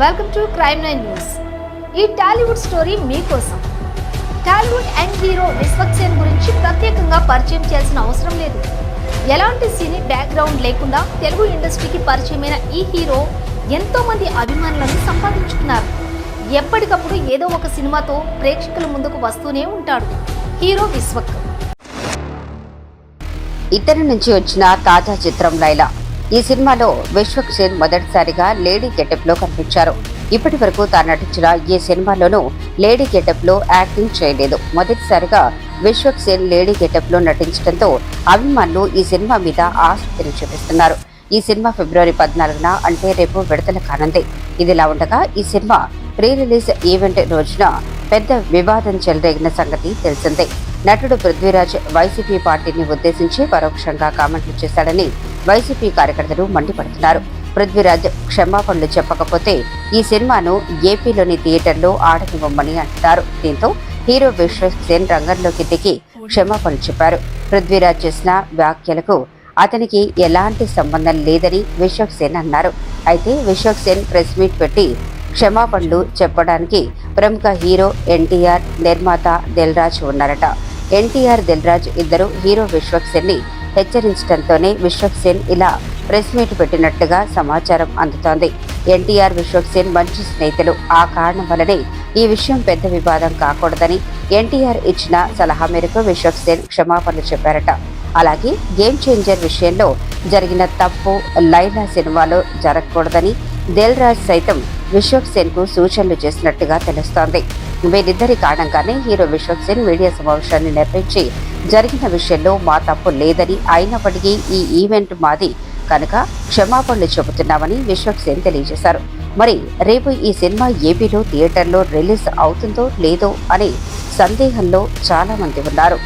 Welcome to crime nine news ఈ Tollywood story మీకోసం Tollywood young hero Vishwak Sen గురించి ప్రత్యేకంగా పరిచయం చేయాల్సిన అవసరం లేదు. ఎలాంటి సినీ బ్యాక్గ్రౌండ్ లేకుండా తెలుగు ఇండస్ట్రీకి పరిచయమైన ఈ హీరో ఎంతోమంది అభిమానులను సంపాదించుకున్నారు. ఎప్పటికప్పుడు ఏదో ఒక సినిమాతో ప్రేక్షకుల ముందుకు వస్తూనే ఉంటాడు హీరో విశ్వక్. ఇతని నుంచి వచ్చిన తాజా చిత్రం లైలా. ఈ సినిమాలో విశ్వక్ సేన్ మొదటిసారిగా లేడీ గెటప్లో కనిపించారు. ఇప్పటి వరకు తాను నటించిన ఈ సినిమాలోనూ లేడీ గెటప్లో యాక్టింగ్ చేయలేదు. మొదటిసారిగా విశ్వక్ సేన్ లేడీ గెటప్లో నటించడంతో అభిమానులు ఈ సినిమా మీద ఆసక్తిని చూపిస్తున్నారు. ఈ సినిమా ఫిబ్రవరి పద్నాలుగున అంటే రేపు విడుదల కానుంది. ఇదిలా ఉండగా ఈ సినిమా ప్రీ రిలీజ్ ఈవెంట్ రోజున పెద్ద వివాదం చెలరేగిన సంగతి తెలిసిందే. నటుడు పృథ్వీరాజ్ వైసీపీ పార్టీని ఉద్దేశించి పరోక్షంగా కామెంట్లు చేశాడని వైసీపీ కార్యకర్తలు మండిపడుతున్నారు. పృథ్వీరాజ్ క్షమాపణలు చెప్పకపోతే ఈ సినిమాను ఏపీలోని థియేటర్లో ఆడనివ్వమని అంటున్నారు. దీంతో హీరో విశ్వసేన్ రంగంలోకి దిగి క్షమాపణలు చెప్పారు. పృథ్వీరాజ్ చేసిన వ్యాఖ్యలకు అతనికి ఎలాంటి సంబంధం లేదని విశ్వక్సేన్ అన్నారు. అయితే విశ్వక్సేన్ ప్రెస్ మీట్ పెట్టి క్షమాపణలు చెప్పడానికి ప్రముఖ హీరో ఎన్టీఆర్ నిర్మాత దిల్రాజ్ ఉన్నారట. ఎన్టీఆర్ దిల్రాజ్ ఇద్దరు హీరో విశ్వక్ సేన్ని హెచ్చరించడంతోనే విశ్వక్సేన్ ఇలా ప్రెస్ మీట్ పెట్టినట్టుగా సమాచారం అందుతోంది. ఎన్టీఆర్ విశ్వక్సేన్ మంచి స్నేహితులు. ఆ కారణం వల్లనే ఈ విషయం పెద్ద వివాదం కాకూడదని ఎన్టీఆర్ ఇచ్చిన సలహా మేరకు విశ్వక్సేన్ క్షమాపణలు చెప్పారట. అలాగే గేమ్ చేంజర్ విషయంలో జరిగిన తప్పు లైలా సినిమాలో జరగకూడదని దిల్ రాజ్ సైతం విశ్వక్ సేన్కు సూచనలు చేసినట్టుగా తెలుస్తోంది. వీరిద్దరి కారణంగానే హీరో విశ్వక్ సేన్ మీడియా సమావేశాన్ని నిర్వహించి జరిగిన విషయంలో మా తప్పు లేదని అయినప్పటికీ ఈ ఈవెంట్ మాది కనుక క్షమాపణలు చెబుతున్నామని విశ్వక్ సేన్ తెలియజేశారు. మరి రేపు ఈ సినిమా ఏపీలో థియేటర్లో రిలీజ్ అవుతుందో లేదో అనే సందేహంలో చాలా మంది ఉన్నారు.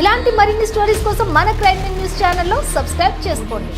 ఇలాంటి మరిన్ని స్టోరీస్ కోసం మన క్రైమ్ న్యూస్ ఛానల్లో సబ్స్క్రైబ్ చేసుకోండి.